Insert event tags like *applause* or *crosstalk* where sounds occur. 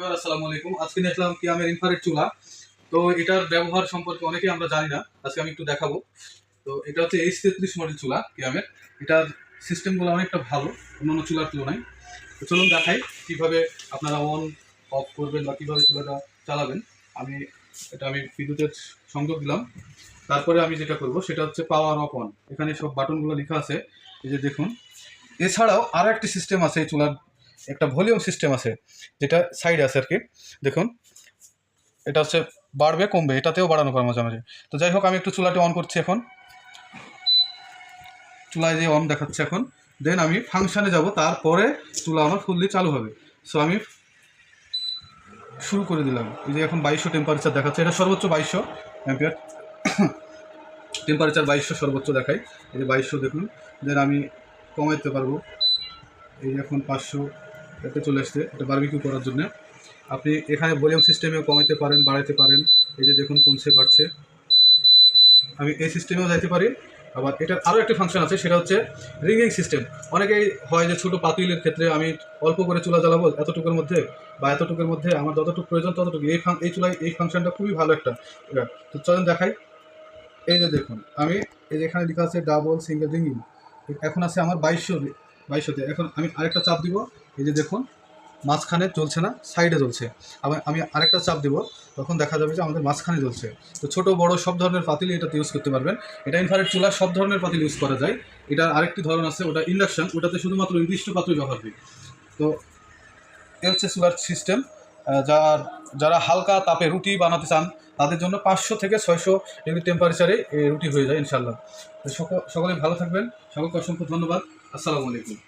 এবার আসসালামু আলাইকুম। আজকে দেখলাম কিয়ামের ইনফ্রারেড চুলা। তো এটার ব্যবহার সম্পর্কে অনেকেই আমরা জানি না। আজকে আমি একটু দেখাবো। তো এটা হচ্ছে এইচ তেত্রিশ মডেল চুলা কিয়ামের। এটার সিস্টেমগুলো অনেকটা ভালো, অন্যান্য চুলার তুলনায়। তো চলুন দেখাই কীভাবে আপনারা অন অফ করবেন বা কীভাবে চুলাটা চালাবেন। আমি, এটা আমি বিদ্যুতের সংযোগ দিলাম। তারপরে আমি যেটা করব, সেটা হচ্ছে পাওয়ার অফ অন এখানে সব বাটনগুলো লেখা আছে। এই যে দেখুন। এছাড়াও আরও একটি সিস্টেম আছে এই চুলার একটা ভলিউম সিস্টেম আছে, যেটা সাইডে আছে আর কি দেখুন, এটা হচ্ছে বাড়বে, কমবে, এটাতেও বাড়ানো করা মাঝামাঝি তো যাই হোক, আমি একটু চুলাটি অন করছি এখন। চুলায় যে অন দেখাচ্ছে এখন। দেন আমি ফাংশানে যাব, তারপরে চুলা আমার ফুললি চালু হবে। সো আমি শুরু করে দিলাম। এই যে এখন বাইশশো টেম্পারেচার দেখাচ্ছে, এটা সর্বোচ্চ বাইশশো অ্যাম্পিয়ার টেম্পারেচার *coughs* বাইশশো সর্বোচ্চ দেখায় এই যে বাইশশো দেখুন। দেন আমি কমাইতে পারব। এই এখন পাঁচশো এতে চলে আসছে, এটা বারবিকিউ করার জন্য। আপনি এখানে ভলিউম সিস্টেমেও কমাইতে পারেন, বাড়াইতে পারেন। এই যে দেখুন কমছে বাড়ছে আমি এই সিস্টেমেও যাইতে পারি। আবার এটার আরও একটি ফাংশন আছে, সেটা হচ্ছে রিঙ্গিং সিস্টেম অনেকেই হয় যে ছোটো পাতিলের ক্ষেত্রে আমি অল্প করে চুলা জ্বালাবো এতটুকুর মধ্যে, বা এতটুকুর মধ্যে আমার যতটুকু প্রয়োজন ততটুকু। এই ফাং এই চুলায় এই ফাংশনটা খুবই ভালো একটা এটা। তো চলেন দেখাই। এই যে দেখুন, আমি এই যে এখানে লেখা আছে ডাবল সিঙ্গেল রিঙ্গিং এখন আছে আমার বাইশশো বাইশশোতে এখন আমি আরেকটা চাপ দিব। এই যে দেখুন, মাঝখানে চলছে না সাইডে চলছে। আবার আমি আরেকটা চাপ দিব, তখন দেখা যাবে যে আমাদের মাঝখানে চলছে। তো ছোট, বড় সব ধরনের পাতিল এটাতে ইউজ করতে পারবেন। এটা ইনফ্রারেড চুলা, সব ধরনের পাতিল ইউজ করা যায়। এটার আরেকটি ধরন আছে, ওটা ইন্ডাকশন ওটাতে শুধুমাত্র নির্দিষ্ট পাত্র ব্যবহার হয় তো এ হচ্ছে চুলার সিস্টেম যার, যারা হালকা তাপে রুটি বানাতে চান, তাদের জন্য পাঁচশো থেকে ছয়শো ডিগ্রি টেম্পারেচারে রুটি হয়ে যায় ইনশাল্লাহ সকলে ভালো থাকবেন। সকলকে অসংখ্য ধন্যবাদ। আসসালামু আলাইকুম।